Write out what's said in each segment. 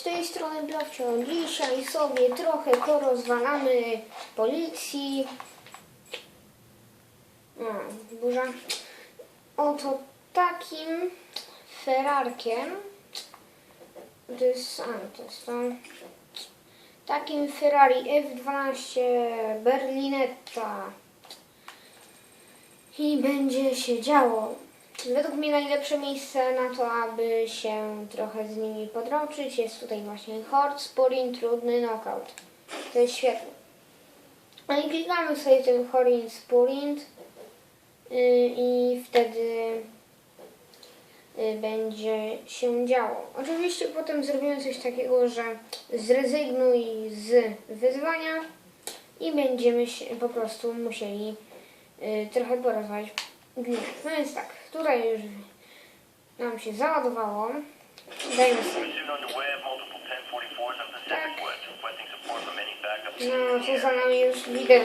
z tej strony Blawcio. Dzisiaj sobie trochę porozwalamy policji. O, burza. Oto takim Ferrarkiem. To jest, to jest to. Takim Ferrari F12 Berlinetta. I będzie się działo. Według mnie najlepsze miejsce na to, aby się trochę z nimi podrączyć, jest tutaj właśnie Hort, Spurin, Trudny Knockout. To jest świetne. No i klikamy sobie ten Horin Spurint yy, i wtedy yy, będzie się działo. Oczywiście potem zrobimy coś takiego, że zrezygnuj z wyzwania i będziemy po prostu musieli yy, trochę porozmawiać No więc tak, tutaj już nam się załadowało. Dajmy sobie. Soon on the web, multiple 1044s in Pacific West, requesting support from any backup No, co za nami już widać,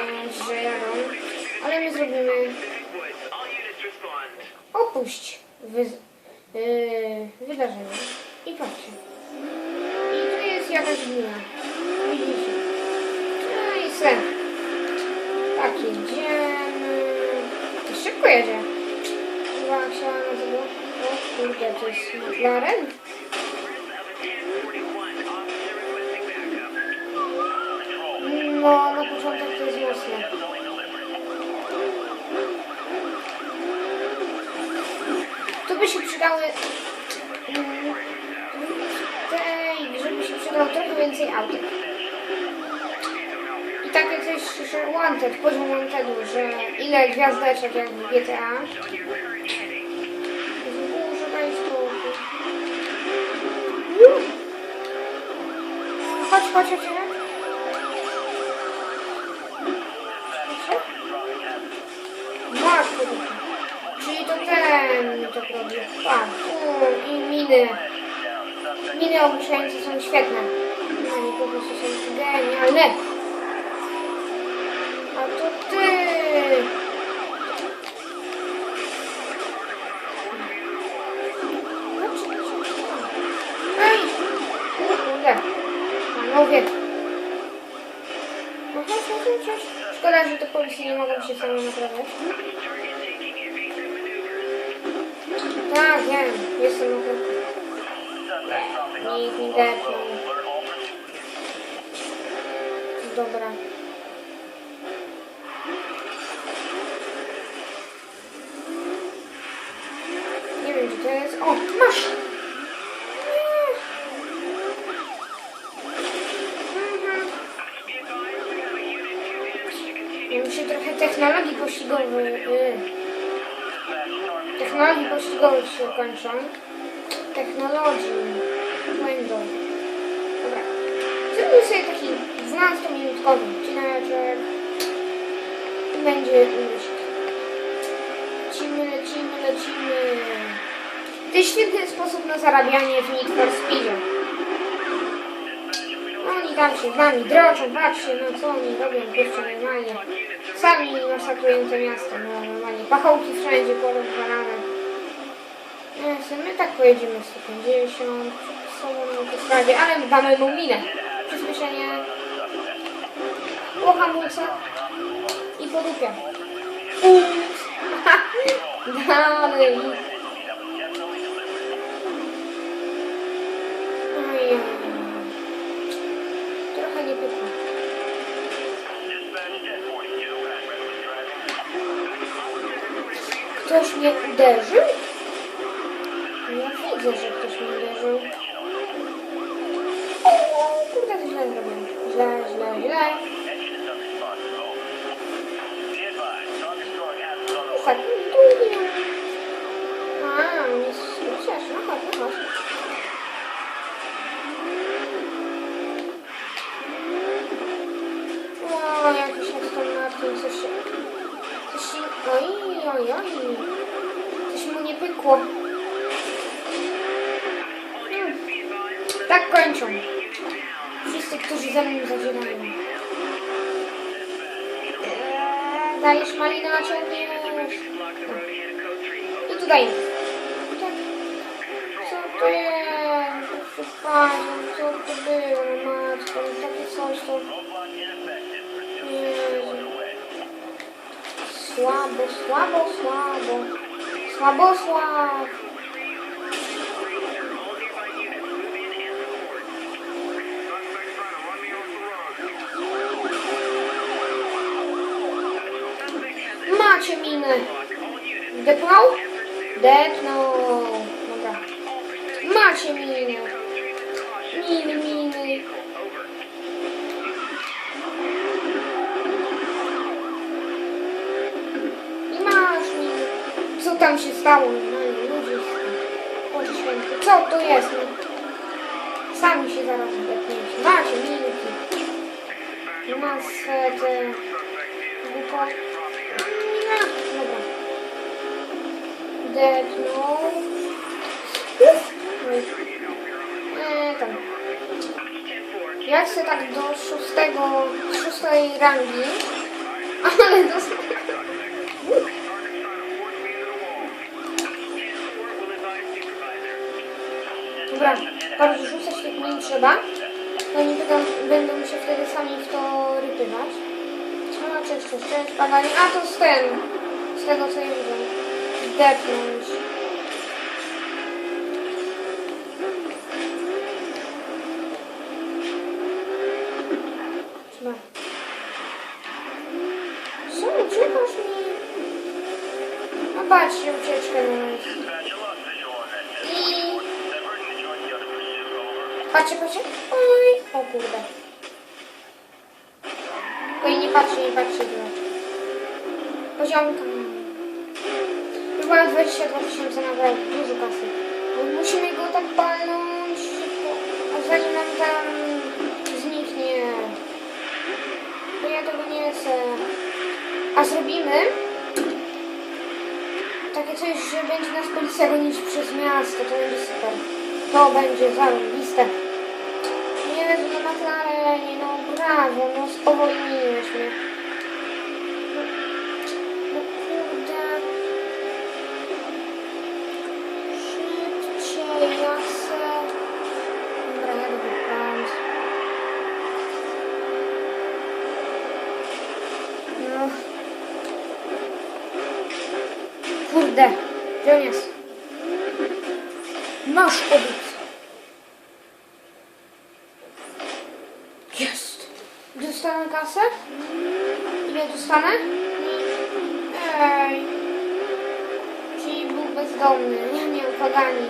że jadą. Ale my zrobimy opuść wy, yy, wydarzenie. I patrzcie. I tu jest jakaś gmina. Widzicie? No i sen. Tak jedziemy. Jedzie. Chyba jak się nazywa. O kurde, to jest McLaren? No, na początek to jest mocne. Tu by się przydały mm, tej, grze by się przydało trochę więcej autek. I takie coś, że Wanted, poziom Wantedu, że ile gwiazdeczek jak w GTA. Spokój. Uh. Chodź, chodź, chodź. Masz. Czyli to ten to robi. Tu i miny. Miny ogłuszające są świetne. No i po prostu są genialne. Policje nie mogą się same naprawiać. Tak, wiem. Jestem pewno. Nikt mi depnął. Dobra. Nie wiem, gdzie to jest. O, masz! Ja muszę trochę technologii pościgowej. y, Technologii pościgowych się kończą. Technologii. Będą. Dobra. Zrobimy sobie taki 12-minutowy odcineczek. I będzie myśl. Lecimy, lecimy, lecimy. To jest świetny sposób na zarabianie w Need for Speedzie. Tam się z nami droczą, patrzcie, no co oni robią, kurczę, normalnie. Sami masakrują to miasto, no normalnie. Pachołki wszędzie porozwalane. No, my tak pojedziemy 150, są na autostradzie, ale damy mu minę. Przyspieszenie. Po hamulce i po dupie. Dalej. Ojej. Trochę nie pykło. Ktoś mnie uderzył? Ja widzę, że ktoś mnie uderzył. Pykło. Hmm. Tak kończą. Wszyscy, którzy ze mną zadzierają. Eee, Dajesz malina, ciągniesz. I tutaj. Tak. Co to jest? Panią, co to było, no matko, no takie coś to... Jezu. Słabo, słabo, słabo. Слабослав. Мачо міни. Депнув? Депнув. Мачо ну, міни. Міни, міни. Tam się stało? No ludzie. Co to jest? No? Sami się zaraz depniecie. Macie minki. I masz e, te... Tylko... Nie, Dobra. Depnął. Nie, tam. 10-4. Ja chcę tak do szóstego, szóstej rangi, ale do... Bardzo rzucać tych min trzeba. Oni będą, będą się wtedy sami w to rypywać. No, cześć, cześć, cześć, padanie. A to z ten, z tego co ja widzę. Zdepnąć. Trzeba. Co, uciekasz mi? No patrzcie, ucieczkę na nas. Dispatch, I lost visual on that jet. I... Diverting the joint the other pursuit. Over. Patrzcie, patrzcie. Oj, o kurde. Oj, nie patrzcie, nie patrzcie. Poziomka. Chyba 22 tysiące naprawdę, dużo kasy. No, Musimy go tak palnąć a zanim nam tam zniknie. Bo ja tego nie chcę. A zrobimy takie coś, że będzie nas policja gonić przez miasto, to będzie super. To będzie zarobiste. McLarenie, no brawo, no spowolniłeś mnie. No, kurde. Szybciej, ja. No. Kurde, gdzie on jest? Masz obiec. Jest. Dostanę kasę? Ile dostanę? Ej. Czyli był bezdomny, nie miał pagani.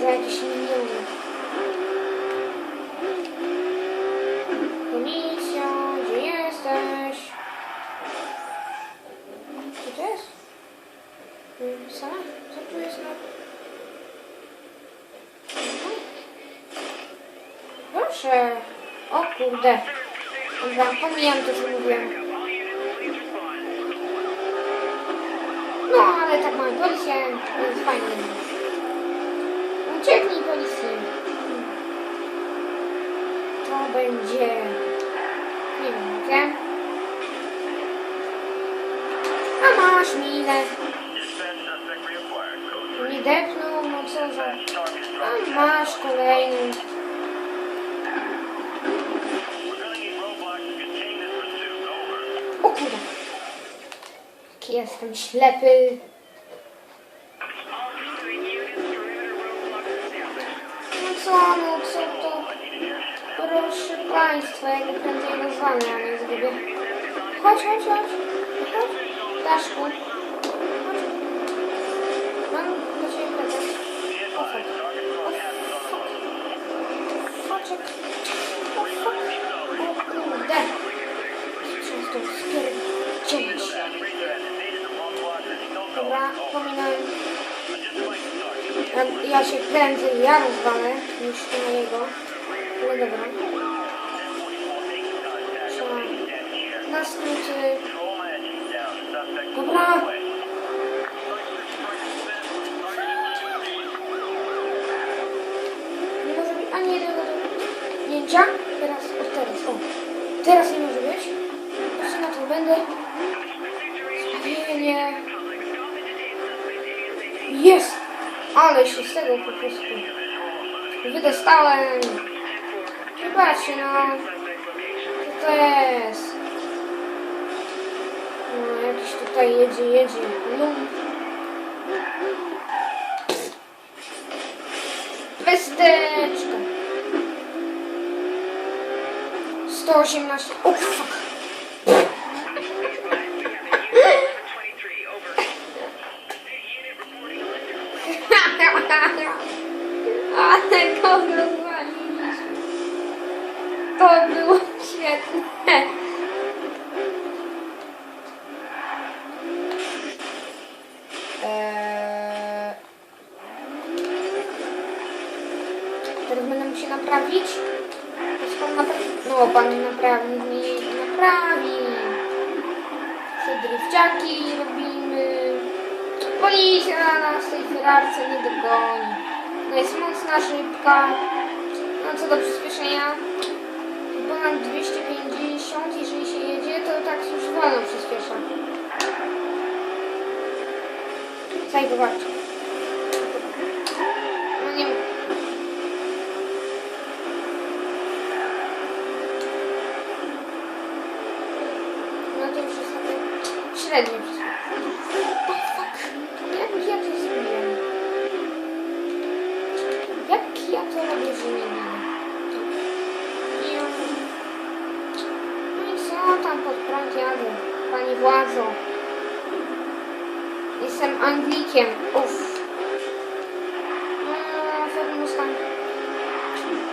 Za jakieś miliony. Komisja, gdzie jesteś? Co to jest? Napisane? Co tu jest na... Proszę. O kurde. Dobra, pomijam to, co mówiłem. No, ale tak mamy policję, więc fajnie. Ucieknij policji. To będzie... Nie wiem, jakie. A masz minę. Nie depnął, no co za... A masz kolejną. Jestem ślepy. No co, no co to? Proszę Państwa, ja go prędzej rozwalę, ale zgubię. Chodź, chodź, chodź. Chodź. Daszku. Chodź. Mam do Ciebie prezent. O fuck. O fuck. Foczek. O fuck. O kurde. Trzeba to spierdzielić. Dobra, pominąłem. Ja, ja się prędzej ja rozwalę niż na jego. Ale dobra. Trzeba na skróty. Dobra. Nie może być ani jednego zdjęcia. Teraz, o teraz, o. Teraz nie może być. Jeszcze na to będę. Zbawienie. Jest! Ale się z tego po prostu wydostałem. Zobaczcie, no. Co to jest? No, jakiś tutaj jedzie, jedzie. Lump. Westeczka. 118. O, fuck. Ale go. To było świetne. Eee... Teraz będę musiał naprawić. Jest pan naprawi... No, pan naprawi mi naprawi. Drifciaki robimy. Policja nas w tej Ferrarce nie dogoni. No jest mocna, szybka. No co do przyspieszenia, ponad 250, jeżeli się jedzie, to tak już wolno przyspiesza. Zaj, zobaczcie. Jestem Anglikiem. Uff. Mustang.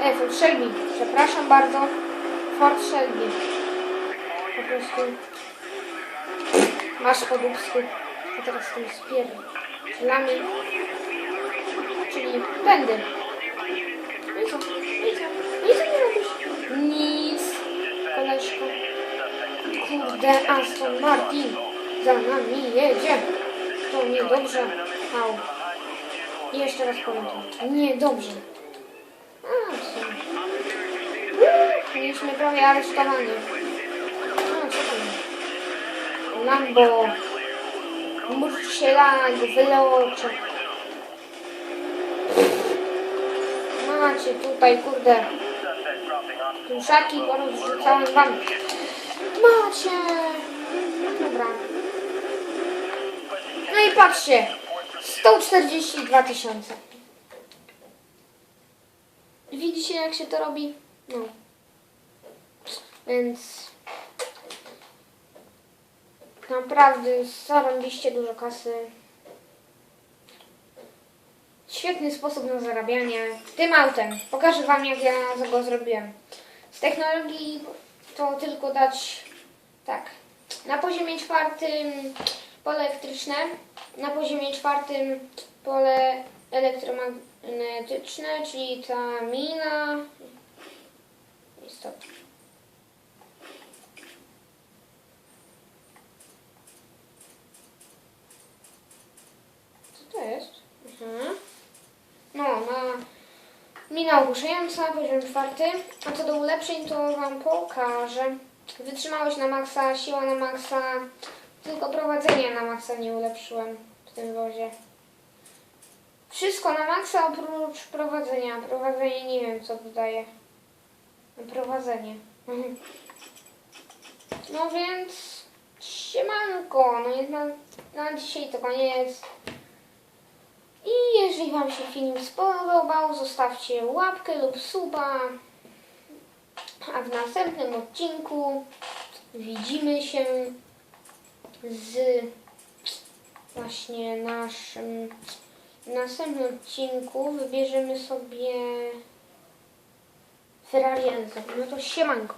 E, Ford Shelby. Przepraszam bardzo. Ford Shelby. Po prostu. Masz podupsku. A teraz tym spierdolami. Czyli. No i co? I co? I co nie robisz? Nic. Koleżko. Kurde, Aston Martin za nami jedzie. To niedobrze. Au. I jeszcze raz to. Niedobrze. A, co? Mieliśmy prawie aresztowanie. A, co tam? Lambo. Murcielago, wyleocze. Macie tutaj, kurde, pluszaki porozrzucałem wam. Macie. Dobra. No i patrzcie. 142 tysiące. Widzicie jak się to robi? No. Więc naprawdę zarąbiście dużo kasy. Świetny sposób na zarabianie tym autem. Pokażę Wam, jak ja go zrobiłem. Z technologii to tylko dać tak. Na poziomie czwartym pole elektryczne, na poziomie czwartym pole elektromagnetyczne, czyli ta mina. To. Co to jest? Mhm. No, na mina ogłuszająca, poziom czwarty. A co do ulepszeń, to Wam pokażę. Wytrzymałość na maksa, siła na maksa. Tylko prowadzenie na maksa nie ulepszyłem w tym wozie. Wszystko na maksa oprócz prowadzenia. Prowadzenie nie wiem co dodaje. Prowadzenie. No więc siemanko. No jednak na dzisiaj to koniec. I jeżeli Wam się film spodobał, zostawcie łapkę lub suba. A w następnym odcinku widzimy się z właśnie naszym następnym odcinku wybierzemy sobie Ferrari Enzo. No to siemanko.